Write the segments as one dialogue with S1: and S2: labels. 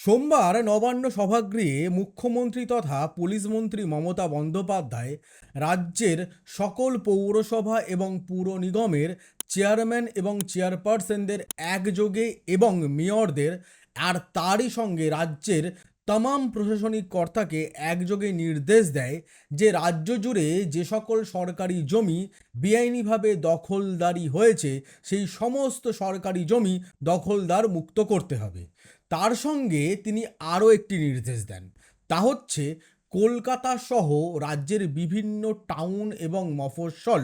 S1: সোমবার নবান্ন সভাগৃহে মুখ্যমন্ত্রী তথা পুলিশ মন্ত্রী মমতা বন্দ্যোপাধ্যায় রাজ্যের সকল পৌরসভা এবং পুর নিগমের চেয়ারম্যান এবং চেয়ারপারসনদের একযোগে এবং মেয়রদের আর তারই সঙ্গে রাজ্যের তমাম প্রশাসনিক কর্তাকে একযোগে নির্দেশ দেয় যে রাজ্য জুড়ে যে সকল সরকারি জমি বেআইনিভাবে দখলদারি হয়েছে, সেই সমস্ত সরকারি জমি দখলদার মুক্ত করতে হবে। তার সঙ্গে তিনি আরও একটি নির্দেশ দেন। তা হচ্ছে, কলকাতা সহ রাজ্যের বিভিন্ন টাউন এবং মফস্বল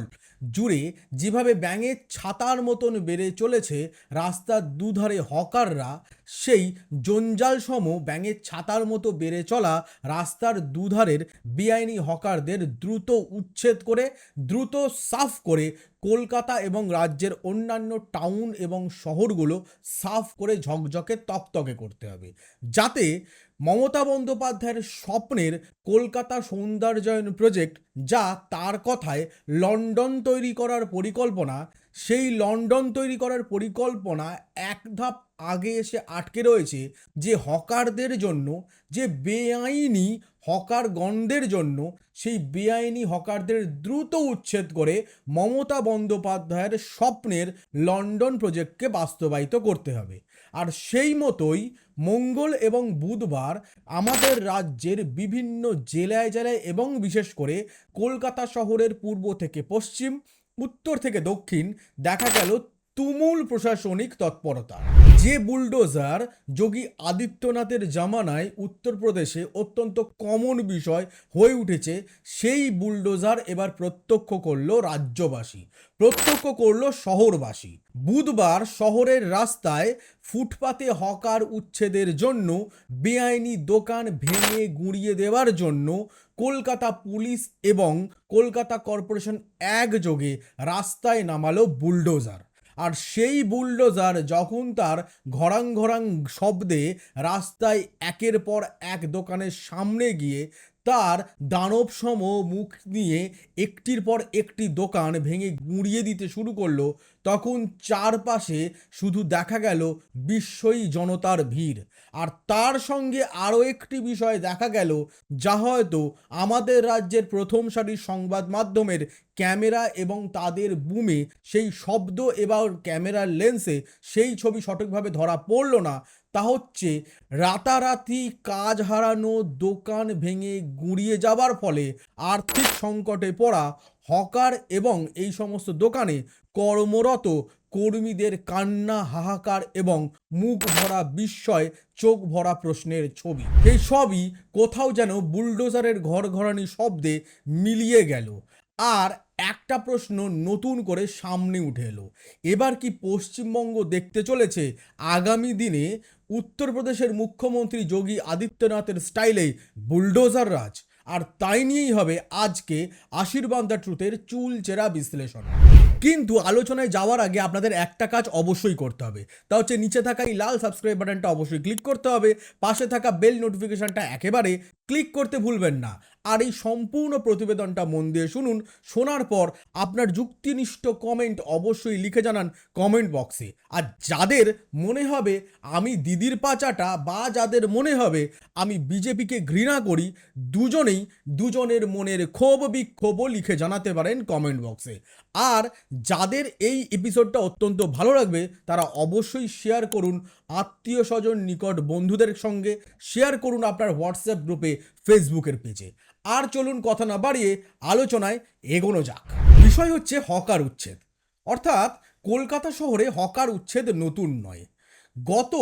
S1: জুড়ে যেভাবে ব্যাঙের ছাতার মতন বেড়ে চলেছে, রাস্তার দুধারে হকাররা সেই জঞ্জালসম ব্যাঙের ছাতার মতো বেড়ে চলা রাস্তার দুধারের বেআইনি হকারদের দ্রুত উচ্ছেদ করে, দ্রুত সাফ করে কলকাতা এবং রাজ্যের অন্যান্য টাউন এবং শহরগুলো সাফ করে ঝকঝকে তকতকে করতে হবে। যাতে মমতা বন্দ্যোপাধ্যায়ের স্বপ্নের কলকাতা সৌন্দর্যায়ন প্রজেক্ট যা তার কথায় লন্ডন তৈরি করার পরিকল্পনা সেই লন্ডন তৈরি করার পরিকল্পনা এক ধাপ আগে এসে আটকে রয়েছে যে হকারদের জন্য, যে বেআইনি হকার গণদের জন্য, সেই বেআইনি হকারদের দ্রুত উচ্ছেদ করে মমতা বন্দ্যোপাধ্যায়ের স্বপ্নের লন্ডন প্রজেক্টকে বাস্তবায়িত করতে হবে। আর সেই মতোই মঙ্গল এবং বুধবার আমাদের রাজ্যের বিভিন্ন জেলায় জেলায় এবং বিশেষ করে কলকাতা শহরের পূর্ব থেকে পশ্চিম উত্তর থেকে দক্ষিণ দেখা গেল তুমুল প্রশাসনিক তৎপরতা। যে বুলডোজার যোগী আদিত্যনাথের জামানায় উত্তরপ্রদেশে অত্যন্ত কমন বিষয় হয়ে উঠেছে, সেই বুলডোজার এবার প্রত্যক্ষ করল রাজ্যবাসী, প্রত্যক্ষ করল শহরবাসী। বুধবার শহরের রাস্তায় ফুটপাতে হকার উচ্ছেদের জন্য, বেআইনি দোকান ভেঙে গুঁড়িয়ে দেওয়ার জন্য কলকাতা পুলিশ এবং কলকাতা কর্পোরেশন একযোগে রাস্তায় নামালো বুলডোজার। আর সেই বুলডোজার যখন তার ঘরাং ঘরাং শব্দে রাস্তায় একের পর এক দোকানের সামনে গিয়ে তার দানব সম মুখ নিয়ে একটির পর একটি দোকান ভেঙে গুঁড়িয়ে দিতে শুরু করল। তখন চারপাশে শুধু দেখা গেল বিস্ময়ী জনতার ভিড়। আর তার সঙ্গে আরও একটি বিষয় দেখা গেল, যা হয়তো আমাদের রাজ্যের প্রথম সারির সংবাদ মাধ্যমের ক্যামেরা এবং তাদের বুমে সেই শব্দ এবং ক্যামেরার লেন্সে সেই ছবি সঠিকভাবে ধরা পড়ল না। তা হচ্ছে রাতারাতি কাজ হারানো দোকান ভেঙে গুঁড়িয়ে যাবার ফলে আর্থিক সংকটে পড়া হকার এবং এই সমস্ত দোকানে কর্মরত কর্মীদের কান্না, হাহাকার এবং মুখ ভরা বিস্ময় চোখ ভরা প্রশ্নের ছবি। এই সবই কোথাও যেন বুলডোজারের ঘরঘরানি শব্দে মিলিয়ে গেল। আর একটা প্রশ্ন নতুন করে সামনে উঠে এলো। এবার কি পশ্চিমবঙ্গ দেখতে চলেছে? আগামী দিনে উত্তরপ্রদেশের মুখ্যমন্ত্রী যোগী আদিত্যনাথের স্টাইলে বুলডোজার রাজ। আর তাই নিয়েই হবে আজকে আশীর্বাদ দ্য ট্রুথের চুল চেরা বিশ্লেষণ। কিন্তু আলোচনায় যাওয়ার আগে আপনাদের একটা কাজ অবশ্যই করতে হবে। তা হচ্ছে নিচে থাকা এই লাল সাবস্ক্রাইব বাটনটা অবশ্যই ক্লিক করতে হবে। পাশে থাকা বেল নোটিফিকেশনটা একেবারে ক্লিক করতে ভুলবেন না। আর এই সম্পূর্ণ প্রতিবেদনটা মন দিয়ে শুনুন। শোনার পর আপনার যুক্তিনিষ্ঠ কমেন্ট অবশ্যই লিখে জানান কমেন্ট বক্সে আর যাদের মনে হবে আমি দিদির পাচাটা বা যাদের মনে হবে আমি বিজেপিকে ঘৃণা করি, দুজনেই দুজনের মনের ক্ষোভ বিক্ষোভও লিখে জানাতে পারেন কমেন্ট বক্সে আর যাদের এই এপিসোডটা অত্যন্ত ভালো লাগবে, তারা অবশ্যই শেয়ার করুন আত্মীয় স্বজন নিকট বন্ধুদের সঙ্গে। শেয়ার করুন আপনার হোয়াটসঅ্যাপ গ্রুপে ফেসবুকের পেজে। আর চলুন কথা না বাড়িয়ে আলোচনায় এগোনো যাক। বিষয় হচ্ছে হকার উচ্ছেদ। অর্থাৎ কলকাতা শহরে হকার উচ্ছেদ নতুন নয়। গত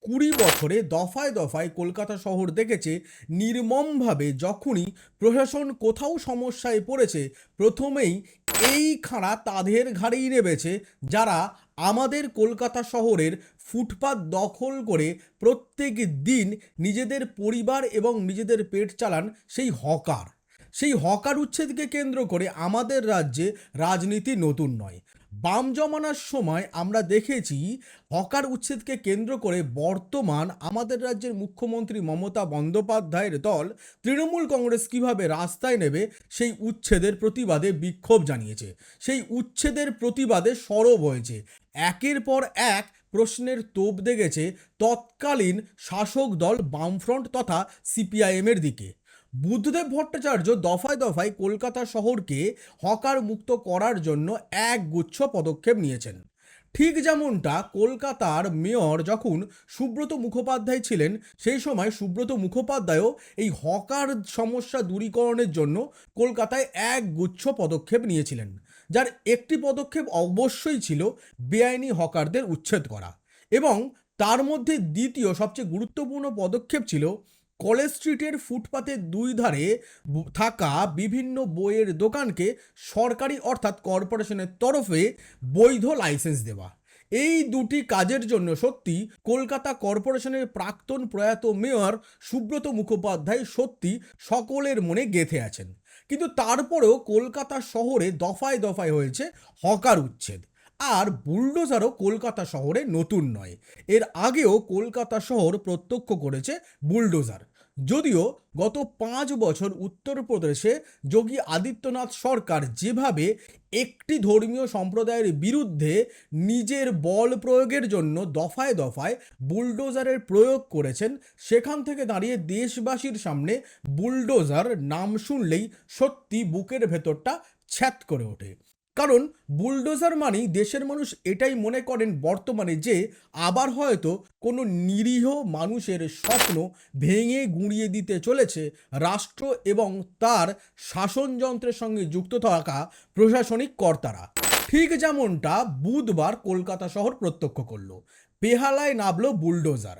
S1: কুড়ি বছরে দফায় দফায় কলকাতা শহর দেখেছে, নির্মমভাবে যখনই প্রশাসন কোথাও সমস্যায় পড়েছে, প্রথমেই এই খাঁড়া তাদের ঘাড়েই নেবেছে যারা আমাদের কলকাতা শহরের ফুটপাত দখল করে প্রত্যেক দিন নিজেদের পরিবার এবং নিজেদের পেট চালান সেই হকার। সেই হকার উচ্ছেদকে কেন্দ্র করে আমাদের রাজ্যে রাজনীতি নতুন নয়। বাম জমানার সময় আমরা দেখেছি হকার উচ্ছেদকে কেন্দ্র করে বর্তমান আমাদের রাজ্যের মুখ্যমন্ত্রী মমতা বন্দ্যোপাধ্যায়ের দল তৃণমূল কংগ্রেস কীভাবে রাস্তায় নেবে সেই উচ্ছেদের প্রতিবাদে বিক্ষোভ জানিয়েছে। সেই উচ্ছেদের প্রতিবাদে সরব হয়েছে। একের পর এক প্রশ্নের তোপ দেখেছে তৎকালীন শাসক দল বামফ্রন্ট তথা সিপিআইএমের দিকে। বুদ্ধদেব ভট্টাচার্য দফায় দফায় কলকাতা শহরকে হকার মুক্ত করার জন্য এক গুচ্ছ পদক্ষেপ নিয়েছেন। ঠিক যেমনটা কলকাতার মেয়র যখন সুব্রত মুখোপাধ্যায় ছিলেন, সেই সময় সুব্রত মুখোপাধ্যায়ও এই হকার সমস্যা দূরীকরণের জন্য কলকাতায় এক গুচ্ছ পদক্ষেপ নিয়েছিলেন। যার একটি পদক্ষেপ অবশ্যই ছিল বেআইনি হকারদের উচ্ছেদ করা। এবং তার মধ্যে দ্বিতীয়, সবচেয়ে গুরুত্বপূর্ণ পদক্ষেপ ছিল কলেজ স্ট্রিটের ফুটপাতের দুই ধারে থাকা বিভিন্ন বইয়ের দোকানকে সরকারি অর্থাৎ কর্পোরেশনের তরফে বৈধ লাইসেন্স দেওয়া। এই দুটি কাজের জন্য সত্যি কলকাতা কর্পোরেশনের প্রাক্তন প্রয়াত মেয়র সুব্রত মুখোপাধ্যায় সত্যি সকলের মনে গেঁথে আছেন। কিন্তু তারপরেও কলকাতা শহরে দফায় দফায় হয়েছে হকার উচ্ছেদ। আর বুলডোজারও কলকাতা শহরে নতুন নয়। এর আগেও কলকাতা শহর প্রত্যক্ষ করেছে বুলডোজার। যদিও গত পাঁচ বছর উত্তরপ্রদেশে যোগী আদিত্যনাথ সরকার যেভাবে একটি ধর্মীয় সম্প্রদায়ের বিরুদ্ধে নিজের বল প্রয়োগের জন্য দফায় দফায় বুলডোজারের প্রয়োগ করেছেন, সেখান থেকে দাঁড়িয়ে দেশবাসীর সামনে বুলডোজার নাম শুনলেই সত্যি বুকের ভেতরটা ছ্যাত করে ওঠে। কারণ বুলডোজার মানেই দেশের মানুষ এটাই মনে করেন বর্তমানে যে আবার হয়তো কোনো নিরীহ মানুষের স্বপ্ন ভেঙে গুঁড়িয়ে দিতে চলেছে রাষ্ট্র এবং তার শাসনযন্ত্রের সঙ্গে যুক্ত থাকা প্রশাসনিক কর্তারা। ঠিক যেমনটা বুধবার কলকাতা শহর প্রত্যক্ষ করল। বেহালায় নামলো বুলডোজার।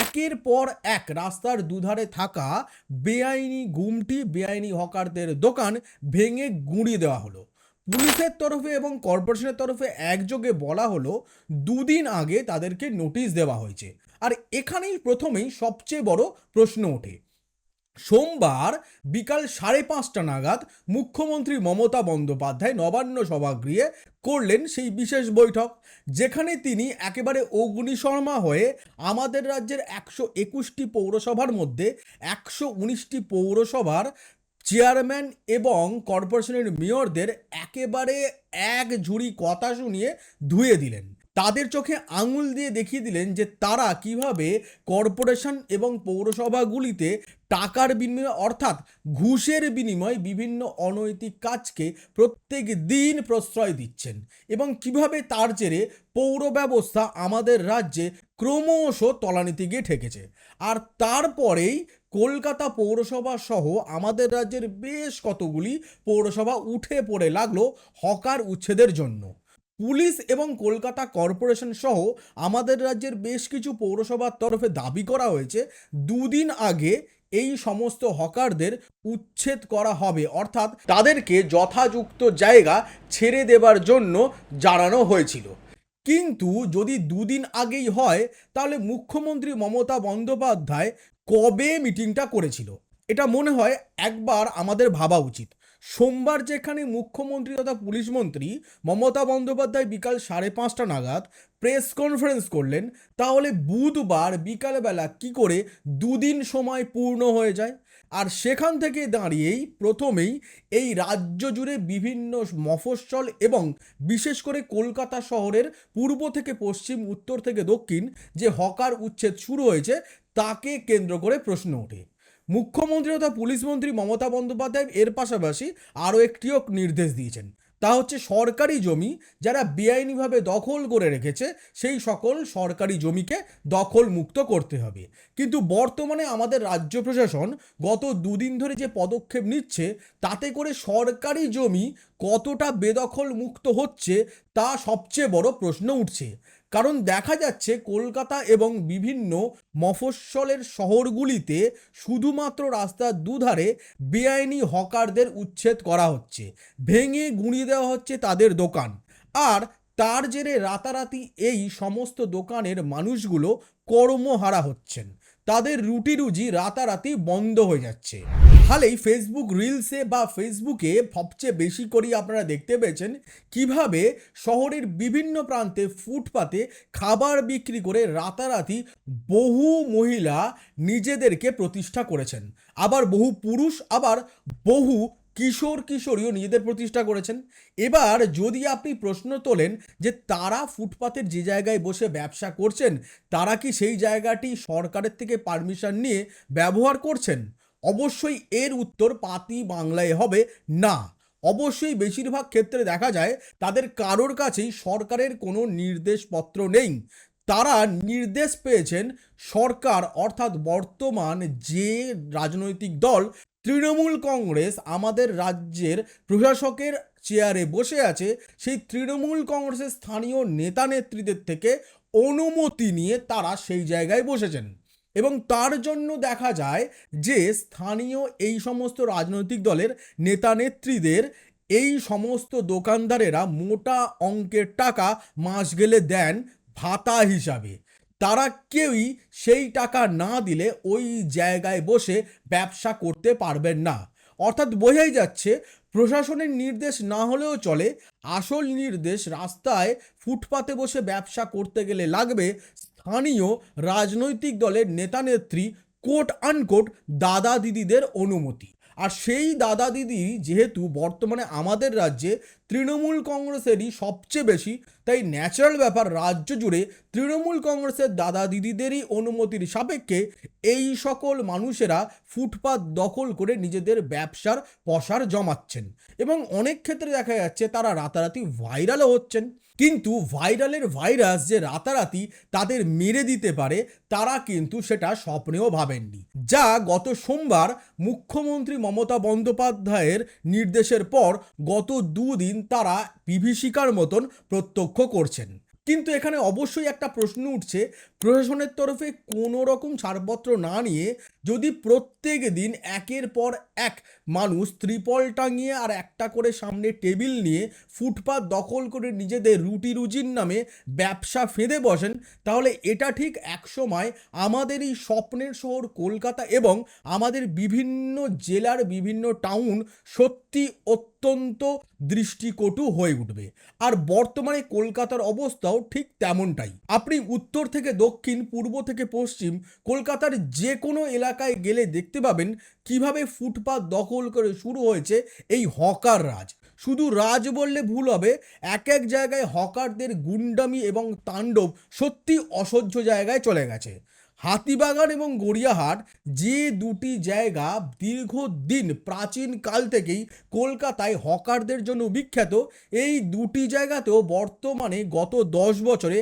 S1: একের পর এক রাস্তার দুধারে থাকা বেআইনি গুমটি, বেআইনি হকারদের দোকান ভেঙে গুঁড়িয়ে দেওয়া হলো। পুলিশের তরফে এবং কর্পোরেশনের তরফে একযোগে বলা হলো, দুদিন আগে তাদেরকে নোটিশ দেওয়া হয়েছে। আর এখানেই প্রথমেই সবচেয়ে বড় প্রশ্ন ওঠে। সোমবার বিকাল সাড়ে পাঁচটা নাগাদ মুখ্যমন্ত্রী মমতা বন্দ্যোপাধ্যায় নবান্ন সভাগৃহে করলেন সেই বিশেষ বৈঠক, যেখানে তিনি একেবারে অগ্নিশর্মা হয়ে আমাদের রাজ্যের একশো একুশটি পৌরসভার মধ্যে একশো উনিশটি পৌরসভার চেয়ারম্যান এবং কর্পোরেশনের মেয়রদের একেবারে এক ঝুড়ি কথা শুনিয়ে ধুয়ে দিলেন। তাদের চোখে আঙুল দিয়ে দেখিয়ে দিলেন যে তারা কীভাবে কর্পোরেশন এবং পৌরসভাগুলিতে টাকার বিনিময়ে, অর্থাৎ ঘুষের বিনিময়ে বিভিন্ন অনৈতিক কাজকে প্রত্যেক দিন প্রশ্রয় দিচ্ছেন এবং কীভাবে তার জেরে পৌর ব্যবস্থা আমাদের রাজ্যে ক্রমশ তলানিতে গিয়ে ঠেকেছে। আর তারপরেই কলকাতা পৌরসভা সহ আমাদের রাজ্যের বেশ কতগুলি পৌরসভা উঠে পড়ে লাগল হকার উচ্ছেদের জন্য। পুলিশ এবং কলকাতা কর্পোরেশন সহ আমাদের রাজ্যের বেশ কিছু পৌরসভার তরফে দাবি করা হয়েছে, দুদিন আগে এই সমস্ত হকারদের উচ্ছেদ করা হবে। অর্থাৎ তাদেরকে যথাযুক্ত জায়গা ছেড়ে দেবার জন্য জানানো হয়েছিল। কিন্তু যদি দুদিন আগেই হয়, তাহলে মুখ্যমন্ত্রী মমতা বন্দ্যোপাধ্যায় কবে মিটিংটা করেছিল? এটা মনে হয় একবার আমাদের ভাবা উচিত। সোমবার যেখানে মুখ্যমন্ত্রী তথা পুলিশ মন্ত্রী মমতা বন্দ্যোপাধ্যায় বিকাল সাড়ে পাঁচটা নাগাদ প্রেস কনফারেন্স করলেন, তাহলে বুধবার বিকালবেলা কি করে দুদিন সময় পূর্ণ হয়ে যায়? আর সেখান থেকে দাঁড়িয়েই প্রথমেই এই রাজ্য জুড়ে বিভিন্ন মফস্বল এবং বিশেষ করে কলকাতা শহরের পূর্ব থেকে পশ্চিম, উত্তর থেকে দক্ষিণ যে হকার উচ্ছেদ শুরু হয়েছে তাকে কেন্দ্র করে প্রশ্ন ওঠে। মুখ্যমন্ত্রী তথা পুলিশ মন্ত্রী মমতা বন্দ্যোপাধ্যায় এর পাশাপাশি আরও একটিও নির্দেশ দিয়েছেন। তা হচ্ছে সরকারি জমি যারা বেআইনিভাবে দখল করে রেখেছে, সেই সকল সরকারি জমিকে দখল মুক্ত করতে হবে। কিন্তু বর্তমানে আমাদের রাজ্য প্রশাসন গত দুদিন ধরে যে পদক্ষেপ নিচ্ছে, তাতে করে সরকারি জমি কতটা বেদখল মুক্ত হচ্ছে, তা সবচেয়ে বড় প্রশ্ন উঠছে। কারণ দেখা যাচ্ছে কলকাতা এবং বিভিন্ন মফস্বলের শহরগুলিতে শুধুমাত্র রাস্তার দুধারে বেআইনি হকারদের উচ্ছেদ করা হচ্ছে। ভেঙে গুঁড়িয়ে দেওয়া হচ্ছে তাদের দোকান। আর তার জেরে রাতারাতি এই সমস্ত দোকানের মানুষগুলো কর্মহারা হচ্ছেন। তাদের রুটি রুজি রাতারাতি বন্ধ হয়ে যাচ্ছে। হালেই ফেসবুক রিলসে বা ফেসবুকে সবচেয়ে বেশি করেই আপনারা দেখতে পেয়েছেন কীভাবে শহরের বিভিন্ন প্রান্তে ফুটপাতে খাবার বিক্রি করে রাতারাতি বহু মহিলা নিজেদেরকে প্রতিষ্ঠা করেছেন। আবার বহু পুরুষ, আবার বহু কিশোর কিশোরীও নিজেদের প্রতিষ্ঠা করেছেন। এবার যদি আপনি প্রশ্ন তোলেন যে তারা ফুটপাতের যে জায়গায় বসে ব্যবসা করছেন, তারা কি সেই জায়গাটি সরকারের থেকে পারমিশন নিয়ে ব্যবহার করছেন? অবশ্যই এর উত্তর পাতি বাংলায় হবে না। অবশ্যই বেশিরভাগ ক্ষেত্রে দেখা যায় তাদের কারোর কাছেই সরকারের কোনো নির্দেশপত্র নেই। তারা নির্দেশ পেয়েছেন সরকার অর্থাৎ বর্তমান যে রাজনৈতিক দল তৃণমূল কংগ্রেস আমাদের রাজ্যের প্রশাসকের চেয়ারে বসে আছে, সেই তৃণমূল কংগ্রেসের স্থানীয় নেতা নেত্রীদের থেকে অনুমতি নিয়ে তারা সেই জায়গায় বসেছেন। এবং তার জন্য দেখা যায় যে স্থানীয় এই সমস্ত রাজনৈতিক দলের নেতা নেত্রীদের এই সমস্ত দোকানদারেরা মোটা অঙ্কের টাকা মাস গেলে দেন ভাতা হিসাবে। তারা কেউই সেই টাকা না দিলে ওই জায়গায় বসে ব্যবসা করতে পারবেন না। অর্থাৎ বোঝাই যাচ্ছে, প্রশাসনের নির্দেশ না হলেও চলে, আসল নির্দেশ রাস্তায় ফুটপাতে বসে ব্যবসা করতে গেলে লাগবে স্থানীয় রাজনৈতিক দলের নেতানেত্রী কোট আনকোট দাদা দিদিদের অনুমতি। আর সেই দাদা দিদি যেহেতু বর্তমানে আমাদের রাজ্যে তৃণমূল কংগ্রেসেরই সবচেয়ে বেশি, তাই ন্যাচারাল ব্যাপার রাজ্য জুড়ে তৃণমূল কংগ্রেসের দাদা দিদিদেরই অনুমতির সাপেক্ষে এই সকল মানুষেরা ফুটপাত দখল করে নিজেদের ব্যবসার পসার জমাচ্ছেন। এবং অনেক ক্ষেত্রে দেখা যাচ্ছে তারা রাতারাতি ভাইরালও হচ্ছেন। কিন্তু ভাইরালের ভাইরাস যে রাতারাতি তাদের মেরে দিতে পারে, তারা কিন্তু সেটা স্বপ্নেও ভাবেননি। যা গত সোমবার মুখ্যমন্ত্রী মমতা বন্দ্যোপাধ্যায়ের নির্দেশের পর গত দুদিন তারা বিভীষিকার মতন প্রত্যক্ষ করছেন। কিন্তু এখানে অবশ্যই একটা প্রশ্ন উঠছে, প্রশাসনের তরফে কোনো রকম ছাড়পত্র না নিয়ে যদি প্রত্যেক দিন একের পর এক মানুষ ত্রিপল টাঙিয়ে আর একটা করে সামনে টেবিল নিয়ে ফুটপাত দখল করে নিজেদের রুটি রুজির নামে ব্যবসা ফেঁদে বসেন, তাহলে এটা ঠিক একসময় আমাদের এই স্বপ্নের শহর কলকাতা এবং আমাদের বিভিন্ন জেলার বিভিন্ন টাউন সত্যি অত্যন্ত দৃষ্টিকটু হয়ে উঠবে। আর বর্তমানে কলকাতার অবস্থাও ঠিক তেমনটাই। আপনি উত্তর থেকে দক্ষিণ, পূর্ব থেকে পশ্চিম কলকাতার যে কোনো এলাকায় গেলে দেখতে পাবেন কীভাবে ফুটপাত দখল করে শুরু হয়েছে এই হকার রাজ। শুধু রাজ বললে ভুল হবে এক এক জায়গায় হকারদের গুন্ডামি এবং তাণ্ডব সত্যি অসহ্য জায়গায় চলে গেছে। হাতিবাগান এবং গড়িয়াহাট যে দুটি জায়গা দীর্ঘদিন প্রাচীন কাল থেকেই কলকাতায় হকারদের জন্য বিখ্যাত, এই দুটি জায়গাতেও বর্তমানে গত দশ বছরে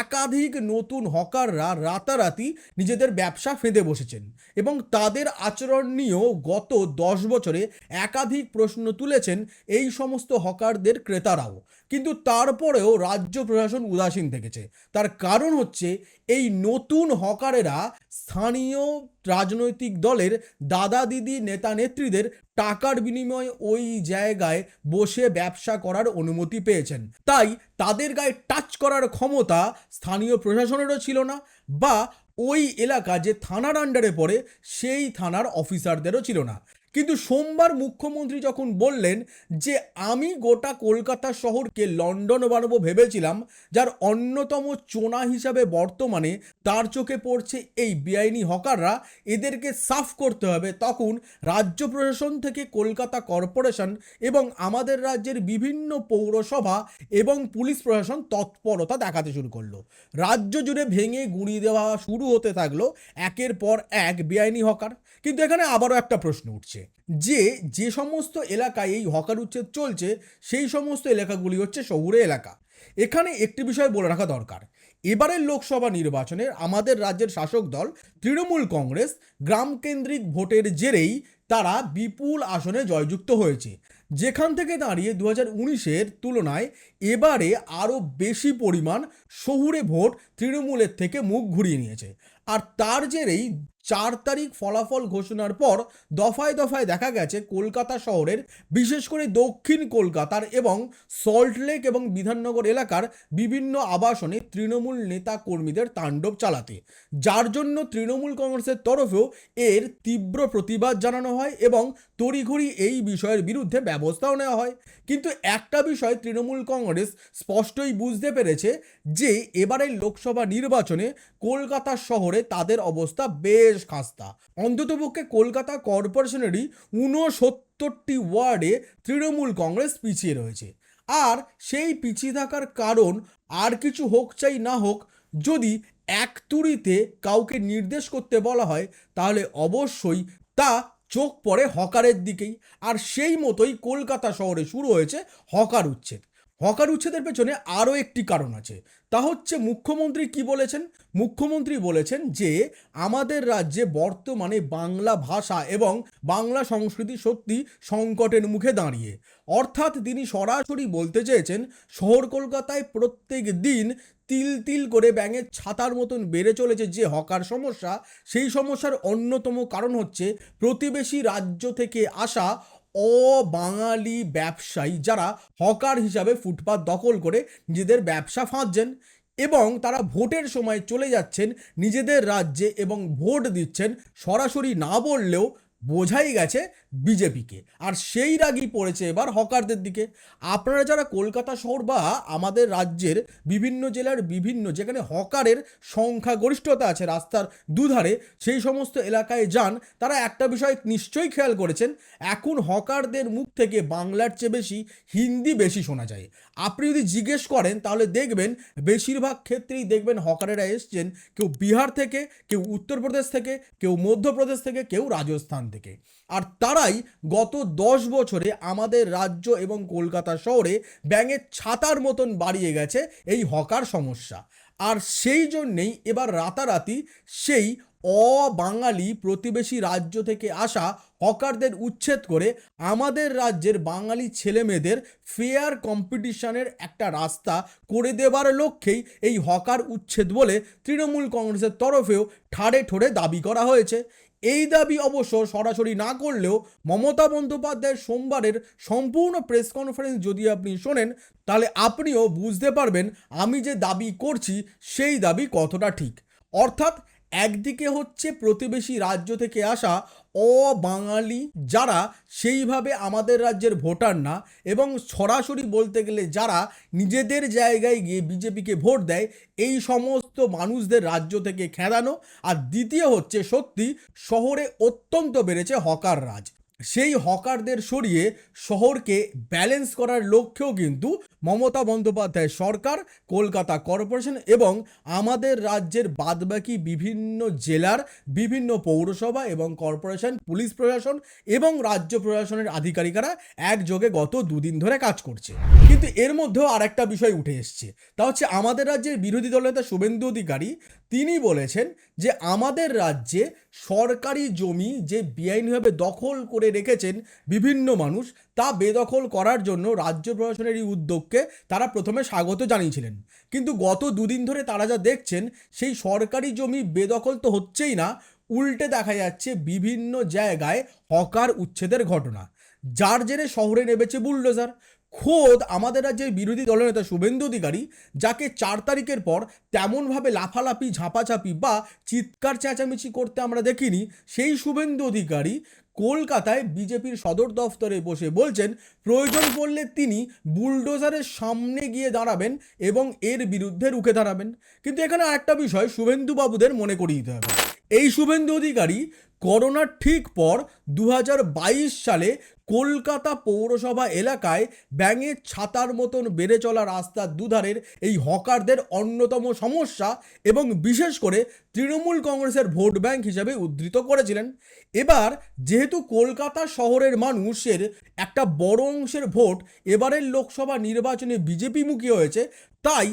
S1: একাধিক নতুন হকাররা রাতারাতি নিজেদের ব্যবসা ফেঁদে বসেছেন এবং তাদের আচরণ নিয়েও গত দশ বছরে একাধিক প্রশ্ন তুলেছেন এই সমস্ত হকারদের ক্রেতারাও। কিন্তু তারপরেও রাজ্য প্রশাসন উদাসীন থেকেছে। তার কারণ হচ্ছে এই নতুন হকারেরা স্থানীয় রাজনৈতিক দলের দাদা দিদি নেতা নেত্রীদের টাকার বিনিময়ে ওই জায়গায় বসে ব্যবসা করার অনুমতি পেয়েছেন। তাই তাদের গায়ে টাচ করার ক্ষমতা স্থানীয় প্রশাসনেরও ছিল না বা ওই এলাকা যে থানার আন্ডারে পড়ে সেই থানার অফিসারদেরও ছিল না। কিন্তু সোমবার মুখ্যমন্ত্রী যখন বললেন যে আমি গোটা কলকাতা শহরকে লন্ডন বানাবো ভেবেছিলাম, যার অন্যতম চোনা হিসাবে বর্তমানে তার চোখে পড়ছে এই বেআইনি হকাররা, এদেরকে সাফ করতে হবে। তখন রাজ্য প্রশাসন থেকে কলকাতা কর্পোরেশন এবং আমাদের রাজ্যের বিভিন্ন পৌরসভা এবং পুলিশ প্রশাসন তৎপরতা দেখাতে শুরু করল। রাজ্য জুড়ে ভেঙে গুঁড়িয়ে দেওয়া শুরু হতে থাকল, একের পর এক বেআইনি হকার। কিন্তু এখানে আবারও একটা প্রশ্ন উঠছে। যে যে সমস্ত এলাকায় এই হকার উচ্ছেদ চলছে, সেই সমস্ত এলাকাগুলি হচ্ছে শহুরে এলাকা। এখানে একটি বিষয় বলে রাখা দরকার। এবারের লোকসভা নির্বাচনে আমাদের রাজ্যের শাসক দল, তৃণমূল কংগ্রেস গ্রামকেন্দ্রিক ভোটের জেরেই তারা বিপুল আসনে জয়যুক্ত হয়েছে। যেখান থেকে দাঁড়িয়ে দু হাজার উনিশের তুলনায় এবারে আরও বেশি পরিমাণ শহুরে ভোট তৃণমূলের থেকে মুখ ঘুরিয়ে নিয়েছে। আর তার জেরেই চার তারিখ ফলাফল ঘোষণার পর দফায় দফায় দেখা গেছে কলকাতা শহরের, বিশেষ করে দক্ষিণ কলকাতার এবং সল্টলেক এবং বিধাননগর এলাকার বিভিন্ন আবাসনে তৃণমূল নেতা কর্মীদের তাণ্ডব চালাতে। যার জন্য তৃণমূল কংগ্রেসের তরফেও এর তীব্র প্রতিবাদ জানানো হয় এবং তড়িঘড়ি এই বিষয়ের বিরুদ্ধে ব্যবস্থাও নেওয়া হয়। কিন্তু একটা বিষয় তৃণমূল কংগ্রেস স্পষ্টই বুঝতে পেরেছে যে, এবারের লোকসভা নির্বাচনে কলকাতা শহরে তাদের অবস্থা বেশ খাস্তা। অন্ততপক্ষে কলকাতা কর্পোরেশনেরই ঊনসত্তর সত্তরটি ওয়ার্ডে তৃণমূল কংগ্রেস পিছিয়ে রয়েছে। আর সেই পিছিয়ে থাকার কারণ আর কিছু হোক চাই না হোক, যদি এক তুড়িতে কাউকে নির্দেশ করতে বলা হয়, তাহলে অবশ্যই তা চোখ পড়ে হকারের দিকেই। আর সেই মতোই কলকাতা শহরে শুরু হয়েছে হকার উচ্ছেদ। হকার উচ্ছেদের পেছনে আরও একটি কারণ আছে। তা হচ্ছে মুখ্যমন্ত্রী কি বলেছেন? মুখ্যমন্ত্রী বলেছেন যে, আমাদের রাজ্যে বর্তমানে বাংলা ভাষা এবং বাংলা সংস্কৃতি সত্যি সংকটের মুখে দাঁড়িয়ে। অর্থাৎ তিনি সরাসরি বলতে চেয়েছেন, শহর কলকাতায় প্রত্যেক দিন তিল তিল করে ব্যাঙের ছাতার মতন বেড়ে চলেছে যে হকার সমস্যা, সেই সমস্যার অন্যতম কারণ হচ্ছে, প্রতিবেশী রাজ্য থেকে আসা অবাঙালি ব্যবসায়ী যারা হকার হিসাবে ফুটপাত দখল করে নিজেদের ব্যবসা ফাঁদছেন এবং তারা ভোটের সময় চলে যাচ্ছেন নিজেদের রাজ্যে এবং ভোট দিচ্ছেন, সরাসরি না বললেও বোঝাই গেছে বিজেপিকে। আর সেই রাগই পড়েছে এবার হকারদের দিকে। আপনারা যারা কলকাতা শহর বা আমাদের রাজ্যের বিভিন্ন জেলার বিভিন্ন, যেখানে হকারের সংখ্যাগরিষ্ঠতা আছে রাস্তার দুধারে, সেই সমস্ত এলাকায় যান, তারা একটা বিষয় নিশ্চয়ই খেয়াল করেছেন, এখন হকারদের মুখ থেকে বাংলার চেয়ে বেশি হিন্দি বেশি শোনা যায়। আপনি যদি জিজ্ঞেস করেন, তাহলে দেখবেন বেশিরভাগ ক্ষেত্রেই দেখবেন হকারেরা এসছেন কেউ বিহার থেকে, কেউ উত্তরপ্রদেশ থেকে, কেউ মধ্যপ্রদেশ থেকে, কেউ রাজস্থান থেকে। আর তারাই গত দশ বছরে আমাদের রাজ্য এবং কলকাতা শহরে ব্যাঙের ছাতার মতন বাড়িয়ে গেছে এই হকার সমস্যা। আর সেই জন্যেই এবার রাতারাতি সেই অবাঙালি প্রতিবেশী রাজ্য থেকে আসা হকারদের উচ্ছেদ করে আমাদের রাজ্যের বাঙালি ছেলেমেয়েদের ফেয়ার কম্পিটিশনের একটা রাস্তা করে দেবার লক্ষ্যেই এই হকার উচ্ছেদ বলে তৃণমূল কংগ্রেসের তরফেও ঠাড়ে ঠোড়ে দাবি করা হয়েছে। এই দাবি অবশ্য সরাসরি না করলেও মমতা বন্দ্যোপাধ্যায়ের সোমবারের সম্পূর্ণ প্রেস কনফারেন্স যদি আপনি শোনেন, তাহলে আপনিও বুঝতে পারবেন আমি যে দাবি করছি, সেই দাবি কতটা ঠিক। অর্থাৎ একদিকে হচ্ছে প্রতিবেশী রাজ্য থেকে আসা অবাঙালি যারা সেইভাবে আমাদের রাজ্যের ভোটার না এবং সরাসরি বলতে গেলে যারা নিজেদের জায়গায় গিয়ে বিজেপিকে ভোট দেয়, এই সমস্ত মানুষদের রাজ্য থেকে খেদানো। আর দ্বিতীয় হচ্ছে সত্যি, শহরে অত্যন্ত বেড়েছে হকার রাজ। সেই হকারদের সরিয়ে শহরকে ব্যালেন্স করার লক্ষ্যেও কিন্তু মমতা বন্দ্যোপাধ্যায় সরকার, কলকাতা কর্পোরেশন এবং আমাদের রাজ্যের বাদবাকি বিভিন্ন জেলার বিভিন্ন পৌরসভা এবং কর্পোরেশন, পুলিশ প্রশাসন এবং রাজ্য প্রশাসনের আধিকারিকরা একযোগে গত দুদিন ধরে কাজ করছে। কিন্তু এর মধ্যেও আরেকটা বিষয় উঠে এসছে। তা হচ্ছে আমাদের রাজ্যের বিরোধী দলনেতা শুভেন্দু অধিকারী তিনি বলেছেন যে আমাদের রাজ্যে সরকারি জমি যে বেআইনিভাবে দখল করে রেখেছেন বিভিন্ন মানুষ, তা বেদখল করার জন্য রাজ্য প্রশাসনের এই উদ্যোগকে তারা প্রথমে স্বাগত জানিয়েছিলেন। কিন্তু গত দুদিন ধরে তারা যা দেখছেন, সেই সরকারি জমি বেদখল তো হচ্ছেই না, উল্টে দেখা যাচ্ছে বিভিন্ন জায়গায় হকার উচ্ছেদের ঘটনা। যার জেরে শহরে নেমেছে বুলডোজার। খোদ আমাদের রাজ্যের বিরোধী দলনেতা শুভেন্দু অধিকারী, যাকে চার তারিখের পর তেমনভাবে লাফালাফি, ঝাঁপাঝাঁপি বা চিৎকার চেঁচামেচি করতে আমরা দেখিনি, সেই শুভেন্দু অধিকারী কলকাতায় বিজেপির সদর দফতরে বসে বলছেন, প্রয়োজন পড়লে তিনি বুলডোজারের সামনে গিয়ে দাঁড়াবেন এবং এর বিরুদ্ধে রুখে দাঁড়াবেন। কিন্তু এখানে আরেকটা বিষয় শুভেন্দু বাবুদের মনে করিয়ে দিতে হবে। এই শুভেন্দু অধিকারী করোনার ঠিক পর দু হাজার বাইশ সালে কলকাতা পৌরসভা এলাকায় ব্যাঙের ছাতার মতন বেড়ে চলা রাস্তার দুধারের এই হকারদের অন্যতম সমস্যা এবং বিশেষ করে তৃণমূল কংগ্রেসের ভোট ব্যাংক হিসেবে উদ্ধৃত করেছিলেন। এবার যেহেতু কলকাতা শহরের মানুষের একটা বড় অংশের ভোট এবারের লোকসভা নির্বাচনে বিজেপি মুখী হয়েছে, তাই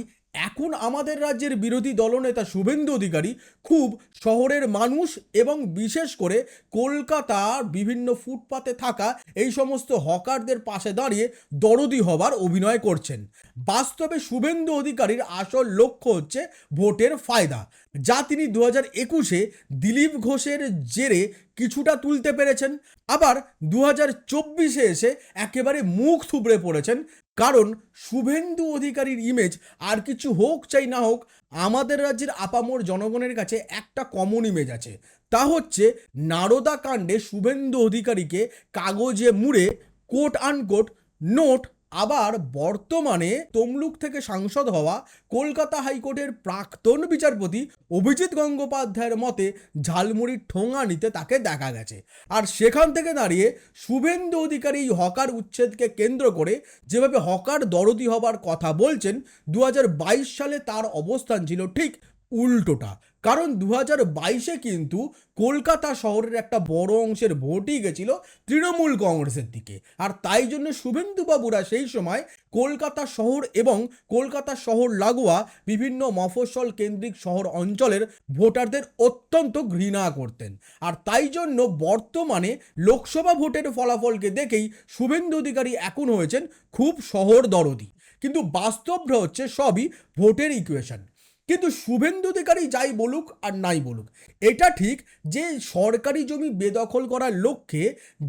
S1: এখন আমাদের রাজ্যের বিরোধী দলনেতা শুভেন্দু অধিকারী খুব শহরের মানুষ এবং বিশেষ করে কলকাতার বিভিন্ন ফুটপাতে থাকা এই সমস্ত হকারদের পাশে দাঁড়িয়ে দরদি হবার অভিনয় করছেন। বাস্তবে শুভেন্দু অধিকারীর আসল লক্ষ্য হচ্ছে ভোটের ফায়দা, যা তিনি দু হাজার একুশে দিলীপ ঘোষের জেরে কিছুটা তুলতে পেরেছেন। আবার দু হাজার চব্বিশে এসে একেবারে মুখ থুবড়ে পড়েছেন কারণ শুভেন্দু অধিকারীর ইমেজ আর কিছু হোক চাই না হোক, আমাদের রাজ্যের আপামোর জনগণের কাছে একটা কমন ইমেজ আছে। তা হচ্ছে নারদা কাণ্ডে শুভেন্দু অধিকারীকে কাগজে মুড়ে কোট আনকোট নোট আবার বর্তমানে তমলুক থেকে সাংসদ হওয়া কলকাতা হাইকোর্টের প্রাক্তন বিচারপতি অভিজিৎ গঙ্গোপাধ্যায়ের মতে ঝালমুড়ির ঠোঙা নিতে তাকে দেখা গেছে। আর সেখান থেকে দাঁড়িয়ে শুভেন্দু অধিকারী এই হকার উচ্ছেদকে কেন্দ্র করে যেভাবে হকার দরদি হবার কথা বলছেন দু হাজার বাইশ সালে তার অবস্থান ছিল ঠিক উল্টোটা। কারণ দু হাজার বাইশে কিন্তু কলকাতা শহরের একটা বড় অংশের ভোটই গেছিল তৃণমূল কংগ্রেসের দিকে। আর তাই জন্য শুভেন্দুবাবুরা সেই সময় কলকাতা শহর এবং কলকাতা শহর লাগোয়া বিভিন্ন মফস্বল কেন্দ্রিক শহর অঞ্চলের ভোটারদের অত্যন্ত ঘৃণা করতেন। আর তাই জন্য বর্তমানে লোকসভা ভোটের ফলাফলকে দেখেই শুভেন্দু অধিকারী এখন হয়েছেন খুব শহর দরদি কিন্তু বাস্তবটা হচ্ছে সবই ভোটের ইকুয়েশন কিন্তু শুভেন্দু অধিকারী যাই বলুক আর নাই বলুক, এটা ঠিক যে সরকারি জমি বেদখল করার লক্ষ্যে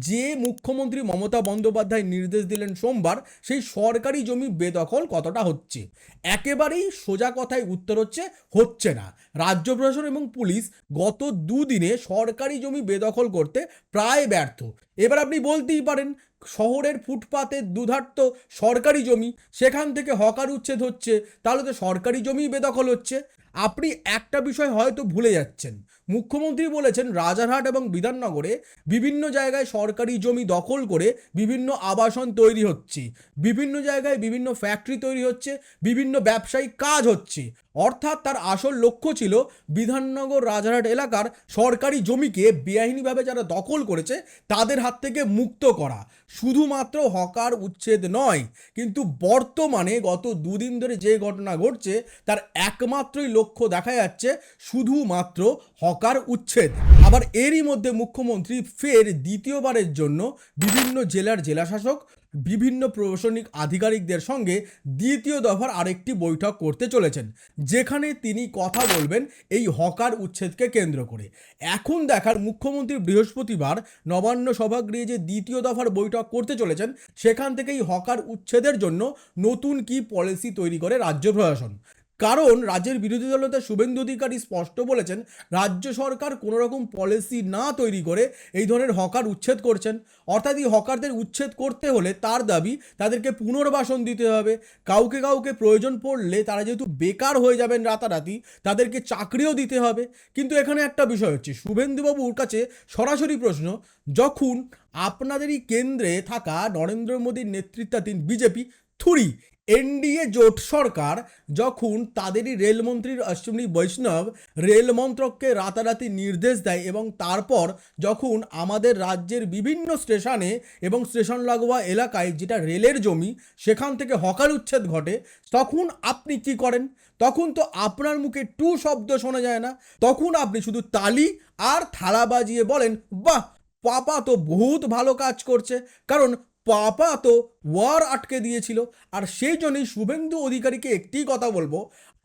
S1: যে মুখ্যমন্ত্রী মমতা বন্দ্যোপাধ্যায় নির্দেশ দিলেন সোমবার, সেই সরকারি জমি বেদখল কতটা হচ্ছে? একেবারেই সোজা কথায় উত্তর হচ্ছে হচ্ছে না। রাজ্য প্রশাসন এবং পুলিশ গত দুদিনে সরকারি জমি বেদখল করতে প্রায় ব্যর্থ। এবার আপনি বলতেই পারেন শহরের ফুটপাতের দুধার্ত সরকারি জমি, সেখান থেকে হকার উচ্ছেদ হচ্ছে, তাহলে তো সরকারি জমি বেদখল হচ্ছে। আপনি একটা বিষয় হয়তো ভুলে যাচ্ছেন। মুখ্যমন্ত্রী বলেছেন, রাজারহাট এবং বিধাননগরে বিভিন্ন জায়গায় সরকারি জমি দখল করে বিভিন্ন আবাসন তৈরি হচ্ছে। বিভিন্ন জায়গায় বিভিন্ন ফ্যাক্টরি তৈরি হচ্ছে, বিভিন্ন ব্যবসায়িক কাজ হচ্ছে। অর্থাৎ তার আসল লক্ষ্য ছিল বিধাননগর রাজারহাট এলাকার সরকারি জমিকে বেআইনিভাবে যারা দখল করেছে, তাদের হাত থেকে মুক্ত করা। শুধুমাত্র হকার উচ্ছেদ নয়, কিন্তু বর্তমানে গত দুদিন ধরে যে ঘটনা ঘটছে, তার একমাত্রই লক্ষ্য দেখা যাচ্ছে শুধুমাত্র হকার উচ্ছেদ। আবার এরই মধ্যে মুখ্যমন্ত্রী ফের দ্বিতীয়বারের জন্য বিভিন্ন জেলার জেলাশাসক বিভিন্ন প্রশাসনিক আধিকারিকদের সঙ্গে দ্বিতীয় দফার আরেকটি বৈঠক করতে চলেছেন, যেখানে তিনি কথা বলবেন এই হকার উচ্ছেদকে কেন্দ্র করে। এখন দেখার মুখ্যমন্ত্রী বৃহস্পতিবার নবান্ন সভাগৃহে যে দ্বিতীয় দফার বৈঠক করতে চলেছেন, সেখান থেকেই হকার উচ্ছেদের জন্য নতুন কি পলিসি তৈরি করে রাজ্য প্রশাসন। কারণ রাজ্যের বিরোধী দলনেতা শুভেন্দু অধিকারী স্পষ্ট বলেছেন, রাজ্য সরকার কোনো রকম পলিসি না তৈরি করে এই ধরনের হকার উচ্ছেদ করছেন। অর্থাৎ এই হকারদের উচ্ছেদ করতে হলে তার দাবি তাদেরকে পুনর্বাসন দিতে হবে। কাউকে কাউকে প্রয়োজন পড়লে তারা যেহেতু বেকার হয়ে যাবেন রাতারাতি, তাদেরকে চাকরিও দিতে হবে। কিন্তু এখানে একটা বিষয় হচ্ছে, শুভেন্দুবাবুর কাছে সরাসরি প্রশ্ন, যখন আপনাদেরই কেন্দ্রে থাকা নরেন্দ্র মোদীর নেতৃত্বাধীন বিজেপি থুরি এনডিএ জোট সরকার যখন তাদেরই রেলমন্ত্রীর অশ্বিনী বৈষ্ণব রেল মন্ত্রককে রাতারাতি নির্দেশ দেয় এবং তারপর যখন আমাদের রাজ্যের বিভিন্ন স্টেশনে এবং স্টেশন লাগোয়া এলাকায় যেটা রেলের জমি, সেখান থেকে হকার উচ্ছেদ ঘটে, তখন আপনি কি করেন? তখন তো আপনার মুখে টু শব্দ শোনা যায় না। তখন আপনি শুধু তালি আর থালা বাজিয়ে বলেন, বাহ, পাপা তো বহুত ভালো কাজ করছে। কারণ পাপা তো ওয়ার আটকে দিয়েছিল। আর সেই জন্যই শুভেন্দু অধিকারীকে একটি কথা বলব,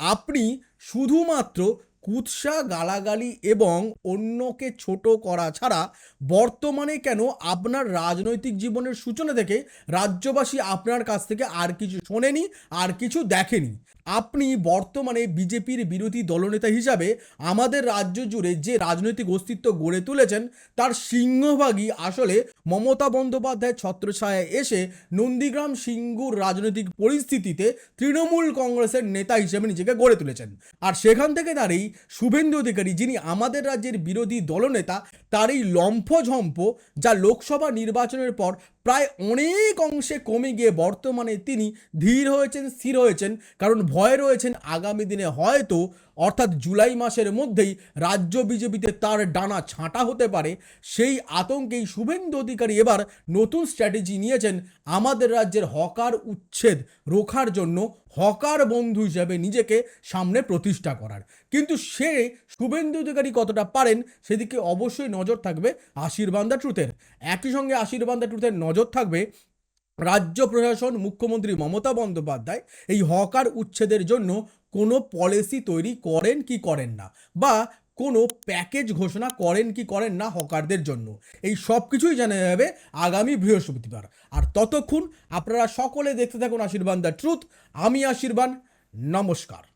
S1: আপনি শুধুমাত্র কুৎসা, গালাগালি এবং অন্যকে ছোট করা ছাড়া বর্তমানে কেন আপনার রাজনৈতিক জীবনের সূচনা থেকে রাজ্যবাসী আপনার কাছ থেকে আর কিছু শোনেনি, আর কিছু দেখেনি? আপনি বর্তমানে বিজেপির বিরোধী দলনেতা হিসাবে আমাদের রাজ্য জুড়ে যে রাজনৈতিক অস্তিত্ব গড়ে তুলেছেন, তার সিংহভাগই আসলে মমতা বন্দ্যোপাধ্যায় ছত্রছায়ায় এসে নন্দীগ্রাম সিঙ্গুর রাজনৈতিক পরিস্থিতিতে তৃণমূল কংগ্রেসের নেতা হিসেবে নিজেকে গড়ে তুলেছেন। আর সেখান থেকে দাঁড়িয়েই শুভেন্দু অধিকারী, যিনি আমাদের রাজ্যের বিরোধী দলনেতা তার এই লম্ফঝম্প যা লোকসভা নির্বাচনের পর প্রায় অনেক অংশে কমে গিয়ে বর্তমানে তিনি ধীর হয়েছেন, স্থির হয়েছেন, কারণ ভয় রয়েছেন আগামী দিনে হয়তো, অর্থাৎ জুলাই মাসের মধ্যেই রাজ্য বিজেপিতে তার ডানা ছাঁটা হতে পারে। সেই আতঙ্কেই শুভেন্দু অধিকারী এবার নতুন স্ট্র্যাটেজি নিয়েছেন আমাদের রাজ্যের হকার উচ্ছেদ রোখার জন্য। হকার বন্ধু হিসেবে নিজেকে সামনে প্রতিষ্ঠা করার। কিন্তু সে শুভেন্দু অধিকারী কতটা পারেন সেদিকে অবশ্যই নজর থাকবে আশীর্বাদা ট্রুথের। একই সঙ্গে আশীর্বাদা ট্রুথের নজর থাকবে রাজ্য প্রশাসন মুখ্যমন্ত্রী মমতা বন্দ্যোপাধ্যায় এই হকার উচ্ছেদের জন্য কোনো পলিসি তৈরি করেন কি করেন না বা কোনো প্যাকেজ ঘোষণা করেন কি করেন না হকারদের জন্য। এই সব কিছুই জানা যাবে আগামী বৃহস্পতিবার। আর ততক্ষণ আপনারা সকলে দেখতে থাকুন আশীর্বাদ দ্য ট্রুথ। আমি আশীর্বাদ। নমস্কার।